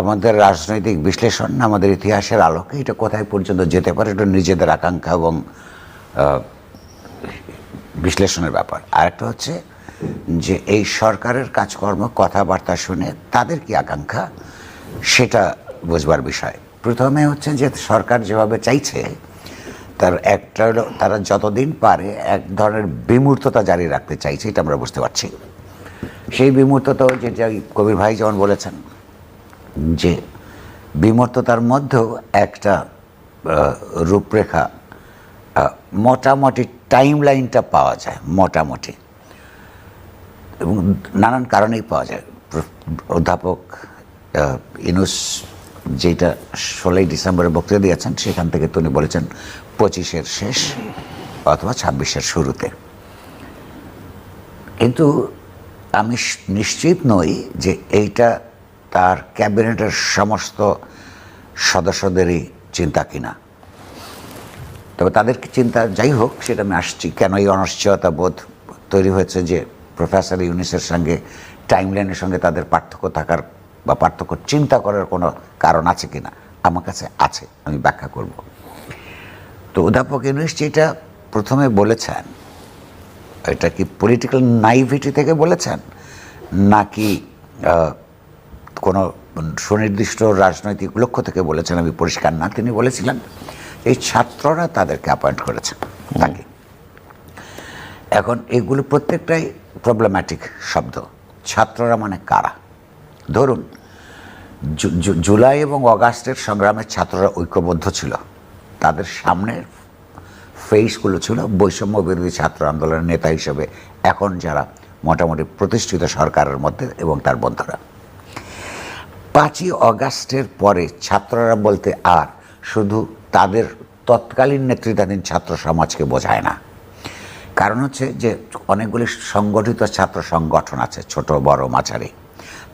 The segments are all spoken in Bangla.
আমাদের রাজনৈতিক বিশ্লেষণ, আমাদের ইতিহাসের আলোকে এটা কোথায় পর্যন্ত যেতে পারে, এটা নিজেদের আকাঙ্ক্ষা এবং বিশ্লেষণের ব্যাপার। আরেকটা হচ্ছে যে এই সরকারের কাজকর্ম, কথাবার্তা শুনে তাদের কি আকাঙ্ক্ষা, সেটা বোঝবার বিষয়। প্রথমে হচ্ছে যে সরকার যেভাবে চাইছে, তার একটা হলো তারা যতদিন পারে এক ধরনের বিমূর্ততা জারি রাখতে চাইছে, এটা আমরা বুঝতে পারছি। সেই বিমূর্ততাও যে যে কবির ভাই যেমন বলেছেন যে বিমর্ততার মধ্যেও একটা রূপরেখা মোটামুটি টাইম লাইনটা পাওয়া যায়, মোটামুটি। এবং নানান কারণেই পাওয়া যায়। অধ্যাপক ইনুস যেটা ষোলোই ডিসেম্বরে বক্তৃতা দিয়েছেন, সেখান থেকে তিনি বলেছেন পঁচিশের শেষ অথবা ছাব্বিশের শুরুতে। কিন্তু আমি নিশ্চিত নই যে এইটা তার ক্যাবিনেটের সমস্ত সদস্যদেরই চিন্তা কিনা। তবে তাদের কি চিন্তা যাই হোক, সেটা আমি আসছি। কেন এই অনিশ্চয়তা বোধ তৈরি হয়েছে যে প্রফেসর ইউনিসের সঙ্গে, টাইমলাইনের সঙ্গে তাদের পার্থক্য থাকার বা পার্থক্য চিন্তা করার কোনো কারণ আছে কিনা? আমার কাছে আছে, আমি ব্যাখ্যা করব। তো অধ্যাপক ইউনিস যেটা প্রথমে বলেছেন, এটা কি পলিটিক্যাল নাইভিটি থেকে বলেছেন? নাকি সুনির্দিষ্ট রাজনৈতিক লক্ষ্য থেকে বলেছেন আমি পরিষ্কার না তিনি বলেছিলেন এই ছাত্ররা তাদেরকে অ্যাপয়েন্ট করেছেন তাকে। এখন এগুলো প্রত্যেকটাই প্রবলেম্যাটিক শব্দ। ছাত্ররা মানে কারা? ধরুন জুলাই এবং অগাস্টের সংগ্রামে ছাত্ররা ঐক্যবদ্ধ ছিল। তাদের সামনের ফেসগুলো ছিল বৈষম্য বিরোধী ছাত্র আন্দোলনের নেতা হিসেবে। এখন যারা মোটামুটি প্রতিষ্ঠিত সরকারের মধ্যে এবং তার বন্ধুরা। পাঁচই অগাস্টের পরে ছাত্ররা বলতে আর শুধু তাদের তৎকালীন নেতৃত্বাধীন ছাত্র সমাজকে বোঝায় না। কারণ হচ্ছে যে অনেকগুলি সংগঠিত ছাত্র সংগঠন আছে, ছোট, বড়, মাঝারি।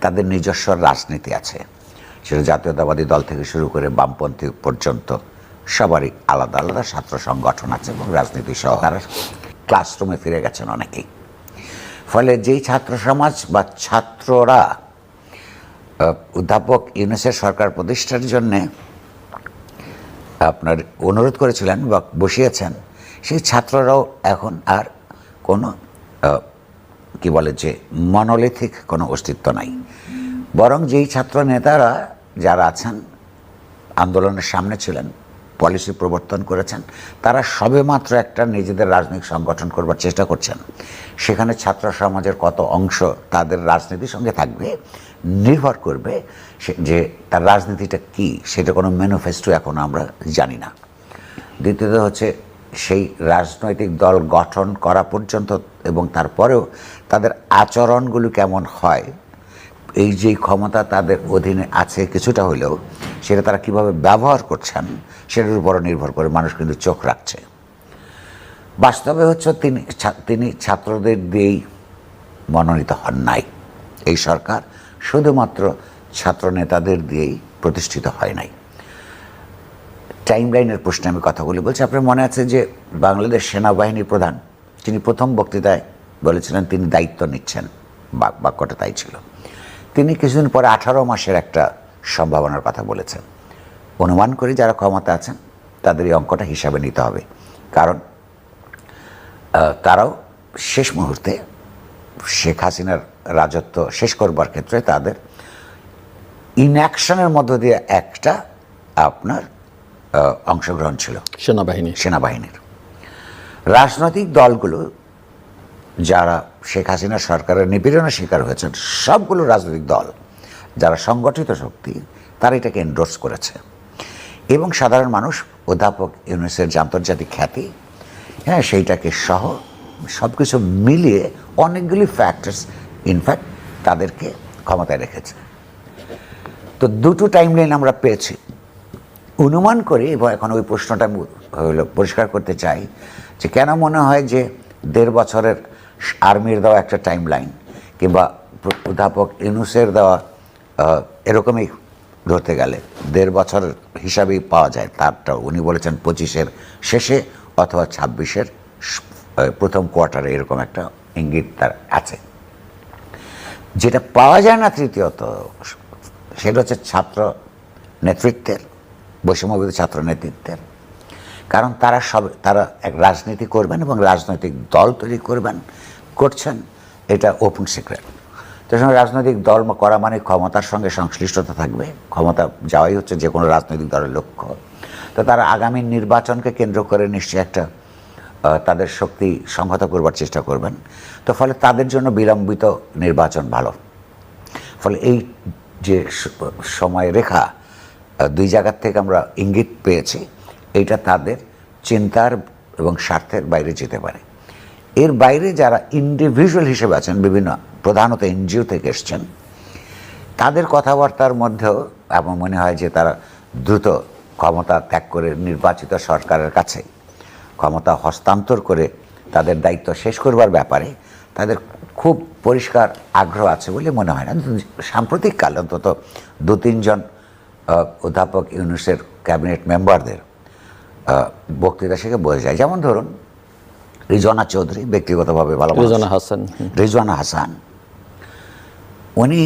তাদের নিজস্ব রাজনীতি আছে। সেটা জাতীয়তাবাদী দল থেকে শুরু করে বামপন্থী পর্যন্ত সবারই আলাদা আলাদা ছাত্র সংগঠন আছে এবং রাজনীতি সহ তারা ক্লাসরুমে ফিরে গেছেন অনেকেই। ফলে যেই ছাত্র সমাজ বা ছাত্ররা অধ্যাপক ইউনেসের সরকার প্রতিষ্ঠার জন্যে আপনার অনুরোধ করেছিলেন বা বসিয়েছেন, সেই ছাত্ররাও এখন আর কোনো কি বলে যে মনোলিথিক কোনো অস্তিত্ব নাই। বরং যেই ছাত্র নেতারা যারা আছেন, আন্দোলনের সামনে ছিলেন পলিসি প্রবর্তন করেছেন, তারা সবেমাত্র একটা নিজেদের রাজনৈতিক সংগঠন করবার চেষ্টা করছেন। সেখানে ছাত্র সমাজের কত অংশ তাদের রাজনীতির সঙ্গে থাকবে, নির্ভর করবে যে তার রাজনীতিটা কি, সেটা কোনো ম্যানিফেস্টো এখন আমরা জানি না। দ্বিতীয়ত হচ্ছে, সেই রাজনৈতিক দল গঠন করা পর্যন্ত এবং তারপরেও তাদের আচরণগুলো কেমন হয় এই যে ক্ষমতা তাদের অধীনে আছে কিছুটা হলেও, সেটা তারা কীভাবে ব্যবহার করছেন, সেটার উপর নির্ভর করে মানুষ কিন্তু চোখ রাখছে। বাস্তবে হচ্ছে তিনি তিনি ছাত্রদের দিয়েই মনোনীত হন নাই। এই সরকার শুধুমাত্র ছাত্র নেতাদের দিয়েই প্রতিষ্ঠিত হয় নাই। টাইম লাইনের প্রশ্নে আমি কথা বলি বলছি। আপনার মনে আছে যে বাংলাদেশ সেনাবাহিনীর প্রধান, তিনি প্রথম বক্তৃতায় বলেছিলেন তিনি দায়িত্ব নিচ্ছেন বাক- বাক্যটা তাই ছিল। তিনি কিছুদিন পরে আঠারো মাসের একটা সম্ভাবনার কথা বলেছেন। অনুমান করি যারা ক্ষমতা আছেন তাদের এই অঙ্কটা হিসাবে নিতে হবে। কারণ তারাও শেষ মুহূর্তে শেখ হাসিনার রাজত্ব শেষ করবার ক্ষেত্রে তাদের ইনঅ্যাকশনের মধ্য দিয়ে একটা আপনার অংশগ্রহণ ছিল। সেনাবাহিনী। সেনাবাহিনীর। রাজনৈতিক দলগুলো যারা শেখ হাসিনা সরকারের নিপীড়নের শিকার হয়েছেন, সবগুলো রাজনৈতিক দল, যারা সংগঠিত শক্তি, তারা এটাকে এন্ডোর্স করেছে। এবং সাধারণ মানুষ, অধ্যাপক ইউনিসের যে আন্তর্জাতিক খ্যাতি হ্যাঁ সেইটাকে সহ সব কিছু মিলিয়ে অনেকগুলি ফ্যাক্টরস ইনফ্যাক্ট তাদেরকে ক্ষমতায় রেখেছে। তো দুটো টাইম লাইন আমরা পেয়েছি। অনুমান করি, এবং এখন ওই প্রশ্নটা হলো পরিষ্কার করতে চাই, যে কেন মনে হয় যে দেড় বছরের আর্মির দেওয়া একটা টাইম লাইন কিংবা অধ্যাপক ইউনুসের দেওয়া এরকমই ধরতে গেলে, দেড় বছরের হিসাবেই পাওয়া যায় তারটা উনি বলেছেন পঁচিশের শেষে অথবা ছাব্বিশের প্রথম কোয়ার্টারে এরকম একটা ইঙ্গিত তার আছে। যেটা পাওয়া যায় না তৃতীয়ত, সেটা হচ্ছে ছাত্র নেতৃত্বের বৈষম্যবিধি ছাত্র নেতৃত্বের। কারণ তারা সব, তারা এক রাজনীতি করবেন এবং রাজনৈতিক দল তৈরি করবেন করছেন, এটা ওপেন সিক্রেট তো সঙ্গে রাজনৈতিক দল করা মানে ক্ষমতার সঙ্গে সংশ্লিষ্টতা থাকবে। ক্ষমতা যাওয়াই হচ্ছে যে কোনো রাজনৈতিক দলের লক্ষ্য। তো তারা আগামী নির্বাচনকে কেন্দ্র করে নিশ্চয়ই একটা তাদের শক্তি সংহত করবার চেষ্টা করবেন। তো ফলে তাদের জন্য বিলম্বিত নির্বাচন ভালো। ফলে এই যে সময় রেখা দুই জায়গার থেকে আমরা ইঙ্গিত পেয়েছি, এইটা তাদের চিন্তার এবং স্বার্থের বাইরে যেতে পারে। এর বাইরে যারা ইন্ডিভিজুয়াল হিসেবে আছেন, বিভিন্ন প্রধানত এনজিও থেকে এসছেন, তাদের কথাবার্তার মধ্যেও আমার মনে হয় যে তারা দ্রুত ক্ষমতা ত্যাগ করে নির্বাচিত সরকারের কাছে ক্ষমতা হস্তান্তর করে তাদের দায়িত্ব শেষ করবার ব্যাপারে তাদের খুব পরিষ্কার আগ্রহ আছে বলে মনে হয় না। সাম্প্রতিক কালে অন্তত দু তিনজন অধ্যাপক ইউনুসের ক্যাবিনেট মেম্বারদের বক্তৃতা থেকে বোঝা যায়। যেমন ধরুন রিজওয়ানা চৌধুরী ব্যক্তিগতভাবে ভালো। রেজানা হাসান। রিজওয়ানা হাসান। উনি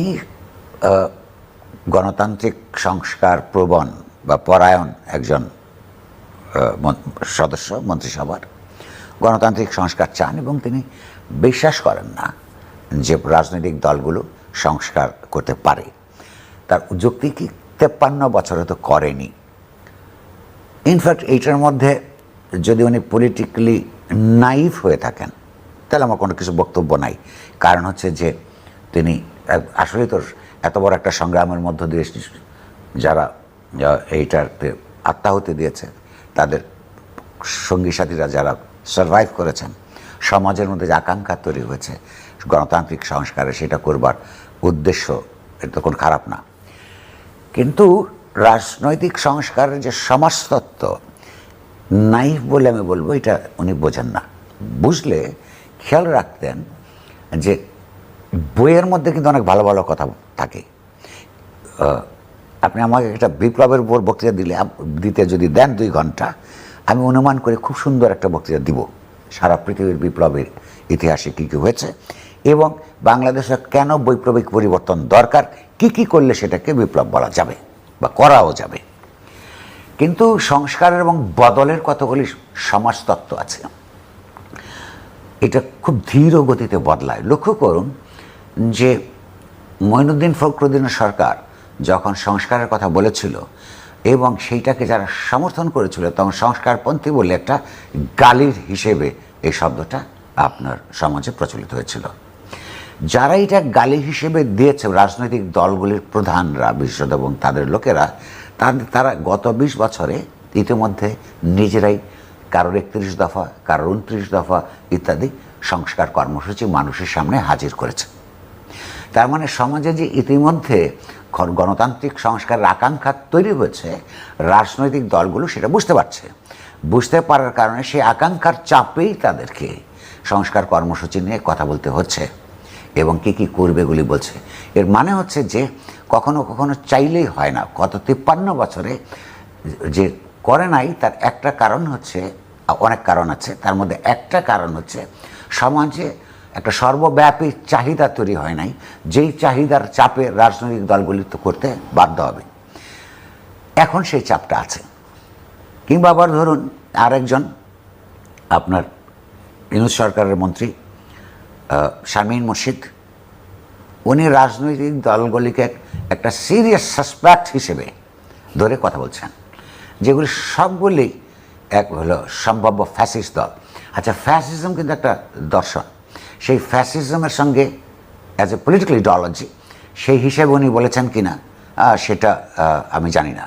গণতান্ত্রিক সংস্কার প্রবণ বা পরায়ণ একজন সদস্য মন্ত্রিসভার। গণতান্ত্রিক সংস্কার চান এবং তিনি বিশ্বাস করেন না যে রাজনৈতিক দলগুলো সংস্কার করতে পারে। তার যুক্তি কি তেপ্পান্ন বছরে তো করেনি। ইনফ্যাক্ট এইটার মধ্যে যদি উনি পলিটিক্যালি নাইভ হয়ে থাকেন, তাহলে আমার কোনো কিছু বক্তব্য নাই। কারণ হচ্ছে যে তিনি, আসলে তো এত বড় একটা সংগ্রামের মধ্য দিয়ে যারা এইটাতে আত্মাহুতি দিয়েছে, তাদের সঙ্গী সাথীরা যারা সার্ভাইভ করেছেন, সমাজের মধ্যে যে আকাঙ্ক্ষা তৈরি হয়েছে, গণতান্ত্রিক সংস্কারে সেটা করবার উদ্দেশ্য, এটা কোনো খারাপ না। কিন্তু রাজনৈতিক সংস্কারের যে সমাজতত্ত্ব নাইফ বলে আমি বলব, এটা উনি বোঝেন না। বুঝলে খেয়াল রাখতেন যে বইয়ের মধ্যে কিন্তু অনেক ভালো ভালো কথা থাকে। আপনি আমাকে একটা বিপ্লবের উপর বক্তৃতা দিলে দিতে যদি দেন দুই ঘণ্টা, আমি অনুমান করে খুব সুন্দর একটা বক্তৃতা দিব। সারা পৃথিবীর বিপ্লবের ইতিহাসে কী কী হয়েছে এবং বাংলাদেশে কেন বৈপ্লবিক পরিবর্তন দরকার, কি কি করলে সেটাকে বিপ্লব বলা যাবে বা করাও যাবে। কিন্তু সংস্কারের এবং বদলের কতগুলি সমাজতত্ত্ব আছে, এটা খুব ধীর গতিতে বদলায়। লক্ষ্য করুন যে মঈনুদ্দিন ফখরুদ্দিনের সরকার যখন সংস্কারের কথা বলেছিল এবং সেইটাকে যারা সমর্থন করেছিল, তখন সংস্কারপন্থী বলে একটা গালির হিসেবে এই শব্দটা আপনার সমাজে প্রচলিত হয়েছিল। যারা এটা গালি হিসেবে দিয়েছে রাজনৈতিক দলগুলির প্রধানরা, বিশেষত এবং তাদের লোকেরা তারা গত বিশ বছরে ইতিমধ্যে নিজেরাই কারোর একত্রিশ দফা, কারোর উনত্রিশ দফা ইত্যাদি সংস্কার কর্মসূচি মানুষের সামনে হাজির করেছে। তার মানে সমাজে যে ইতিমধ্যে গণতান্ত্রিক সংস্কারের আকাঙ্ক্ষা তৈরি হয়েছে, রাজনৈতিক দলগুলো সেটা বুঝতে পারছে। বুঝতে পারার কারণে সেই আকাঙ্ক্ষার চাপেই তাদেরকে সংস্কার কর্মসূচি নিয়ে কথা বলতে হচ্ছে। এবং কি কি করবেগুলি বলছে। এর মানে হচ্ছে যে কখনো কখনো চাইলেই হয় না। গত তিপ্পান্ন বছরে যে করে নাই, তার একটা কারণ হচ্ছে, অনেক কারণ আছে, তার মধ্যে একটা কারণ হচ্ছে সমাজে একটা সর্বব্যাপী চাহিদা তৈরি হয় নাই, যেই চাহিদার চাপে রাজনৈতিক দলগুলি তো করতে বাধ্য হবে। এখন সেই চাপটা আছে। কিংবা আবার ধরুন আরেকজন, আপনার ইউনুস সরকারের মন্ত্রী শারমিন মুর্শিদ উনি রাজনৈতিক দলগুলিকে একটা সিরিয়াস সাসপেক্ট হিসেবে ধরে কথা বলছেন, যেগুলি সবগুলি এক হলো সম্ভাব্য ফ্যাসিস্ট দল। আচ্ছা ফ্যাসিজম কিন্তু একটা দর্শন। সেই ফ্যাসিজমের সঙ্গে অ্যাজ এ পলিটিক্যাল ইডিওলজি সেই হিসেবে উনি বলেছেন কি না সেটা আমি জানি না।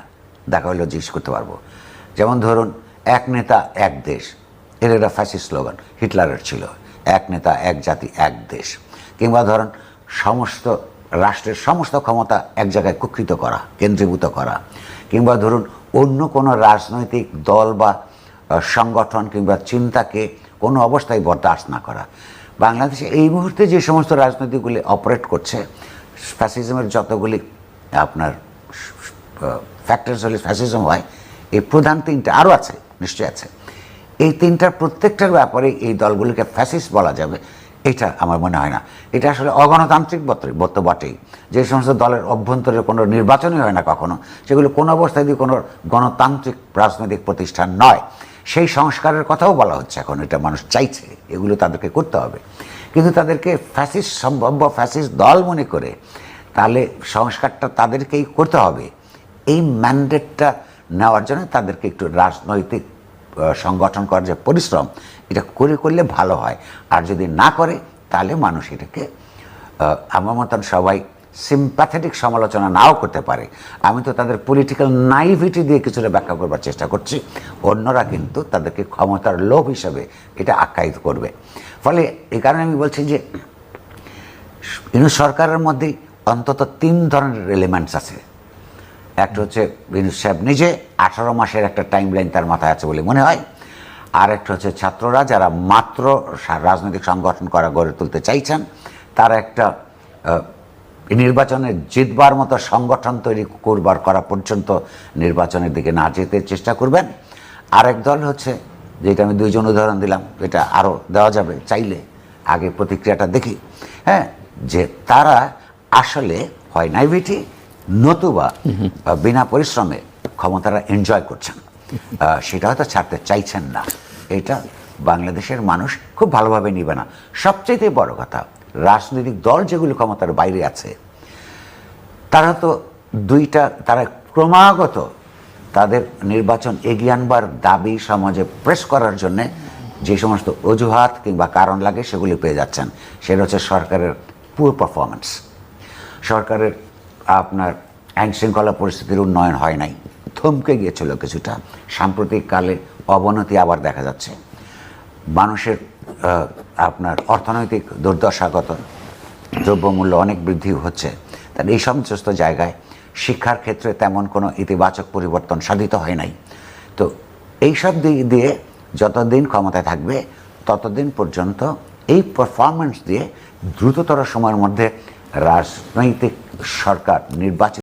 দেখা হলে জিজ্ঞেস করতে পারব। যেমন ধরুন, এক নেতা, এক দেশ, এর একটা ফ্যাসিস্ট স্লোগান হিটলারের ছিল। এক নেতা, এক জাতি, এক দেশ। কিংবা ধরুন, সমস্ত রাষ্ট্রের সমস্ত ক্ষমতা এক জায়গায় কুক্ষিত করা, কেন্দ্রীভূত করা। কিংবা ধরুন, অন্য কোনো রাজনৈতিক দল বা সংগঠন কিংবা চিন্তাকে কোনো অবস্থায় বরদাস্ত না করা। বাংলাদেশে এই মুহূর্তে যে সমস্ত রাজনীতিগুলি অপারেট করছে ফ্যাসিজমের যতগুলি আপনার ফ্যাক্টরস হলে ফ্যাসিজম হয়, এই প্রধান তিনটা আরও আছে, নিশ্চয়ই আছে। এই তিনটার প্রত্যেকটার ব্যাপারে এই দলগুলিকে ফ্যাসিস বলা যাবে। এটা আমার মনে হয় না। এটা আসলে অগণতান্ত্রিক বত- বত বটেই। যে সমস্ত দলের অভ্যন্তরে কোনো নির্বাচনই হয় না কখনো, সেগুলো কোনো অবস্থায় দিয়ে কোনো গণতান্ত্রিক রাজনৈতিক প্রতিষ্ঠান নয়। সেই সংস্কারের কথাও বলা হচ্ছে এখন, এটা মানুষ চাইছে, এগুলো তাদেরকে করতে হবে। কিন্তু তাদেরকে ফ্যাসিস সম্ভাব্য ফ্যাসিস দল মনে করে, তাহলে সংস্কারটা তাদেরকেই করতে হবে। এই ম্যান্ডেটটা নেওয়ার জন্য তাদেরকে একটু রাজনৈতিক সংগঠন করার যে পরিশ্রম, এটা করে করলে ভালো হয়। আর যদি না করে, তাহলে মানুষ এটাকে আমার মতন সবাই সিম্প্যাথেটিক সমালোচনা নাও করতে পারে। আমি তো তাদের পলিটিক্যাল নাইভিটি দিয়ে কিছুটা ব্যাখ্যা করবার চেষ্টা করছি। অন্যরা কিন্তু তাদেরকে ক্ষমতার লোভ হিসাবে এটা আখ্যায়িত করবে। ফলে এই কারণে আমি বলছি যে সরকারের মধ্যেই অন্তত তিন ধরনের এলিমেন্টস আছে। একটা হচ্ছে বিনুস সাহেব নিজে, আঠারো মাসের একটা টাইম লাইন তার মাথায় আছে বলে মনে হয়। আর একটা হচ্ছে ছাত্ররা যারা মাত্র রাজনৈতিক সংগঠন করা গড়ে তুলতে চাইছেন, তারা একটা নির্বাচনে জিতবার মতো সংগঠন তৈরি করবার করা পর্যন্ত নির্বাচনের দিকে না যেতে চেষ্টা করবেন। আরেক দল হচ্ছে, যেটা আমি দুইজন উদাহরণ দিলাম, এটা আরও দেওয়া যাবে চাইলে, আগে প্রতিক্রিয়াটা দেখি। হ্যাঁ যে তারা আসলে হয় নাইভিটি নতুবা বিনা পরিশ্রমে ক্ষমতাটা এনজয় করছেন। সেটা হয়তো ছাড়তে চাইছেন না। এটা বাংলাদেশের মানুষ খুব ভালোভাবে নিবে না। সবচেয়ে বড় কথা, রাজনৈতিক দল যেগুলো ক্ষমতার বাইরে আছে, তারা তো দুইটা, তারা ক্রমাগত তাদের নির্বাচন এগিয়ে আনবার দাবি সমাজে প্রেস করার জন্যে যে সমস্ত অজুহাত কিংবা কারণ লাগে সেগুলি পেয়ে যাচ্ছেন। সেটা হচ্ছে সরকারের পুর পারফরমেন্স সরকারের আপনার আইন শৃঙ্খলা পরিস্থিতির উন্নয়ন হয় নাই। থমকে গিয়েছিল কিছুটা। সাম্প্রতিক কালে অবনতি আবার দেখা যাচ্ছে। মানুষের আপনার অর্থনৈতিক দুর্দশাগত দ্রব্যমূল্য অনেক বৃদ্ধি হচ্ছে। তাহলে এই সমস্ত জায়গায় শিক্ষার ক্ষেত্রে তেমন কোনো ইতিবাচক পরিবর্তন সাধিত হয় নাই। তো এইসব দিক দিয়ে যতদিন ক্ষমতায় থাকবে, ততদিন পর্যন্ত এই পারফরমেন্স দিয়ে দ্রুততর সময়ের মধ্যে রাজনৈতিক সরকার নির্বাচিত